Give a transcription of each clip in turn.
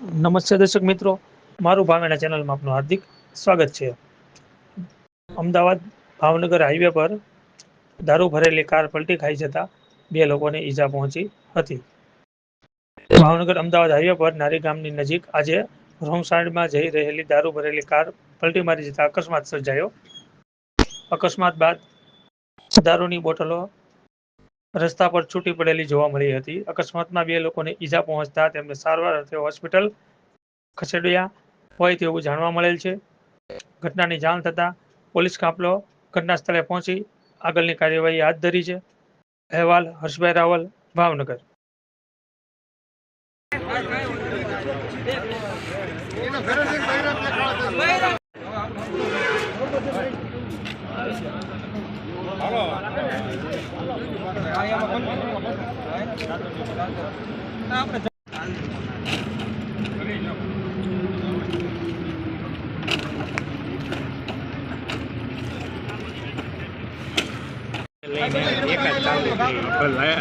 નમસ્તે દર્શક મિત્રો. મારું ભાવેના ચેનલમાં આપનું હાર્દિક સ્વાગત છે. અમદાવાદ ભાવનગર હાઈવે પર દારૂ ભરેલી કાર પલટી ખાઈ જતા બે લોકોને ઈજા પહોંચી હતી. ભાવનગર અમદાવાદ હાઈવે પર નારી ગામની નજીક આજે રોંગ જઈ રહેલી દારૂ ભરેલી કાર પલટી મારી જતા અકસ્માત સર્જાયો. અકસ્માત બાદ દારૂની બોટલો રસ્તા પર છૂટી પડેલી જોવા મળી હતી. અકસ્માતમાં બે લોકોને ઈજા પહોંચતા તેમને સારવાર અર્થે હોસ્પિટલ ખસેડ્યા હોય તેવું જાણવા મળેલ છે. ઘટનાની જાણ થતાં પોલીસ કાફલો ઘટના સ્થળે પહોંચી આગળની કાર્યવાહી હાથ ધરી છે. અહેવાલ હર્ષભાઈ રાવલ, ભાવનગર.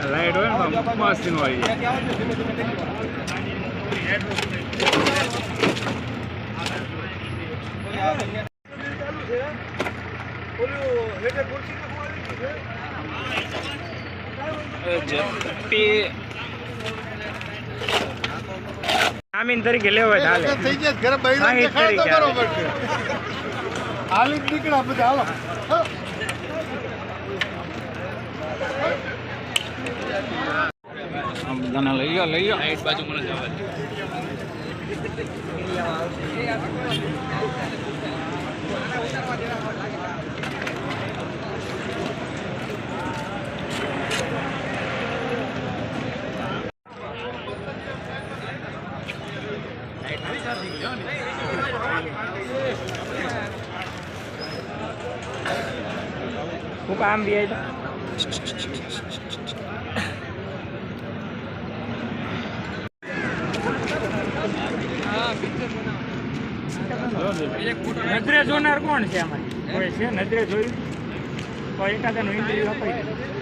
લાઈટ હોય ને મસ્તી જામીન તરીકે લેવાય તો હાલે. થઈ જાય ઘરે બૈરા દેખાય તો બરોબર છે. હાલી જ બધા હાલો. બધાને લઈ લો લઈ લો હું કામ બી નજરે જોનાર કોણ છે આમાં? કોઈ છે? નજરે જોયું? તો એકાદાનું ઇન્ટરવ્યુ અપાઈ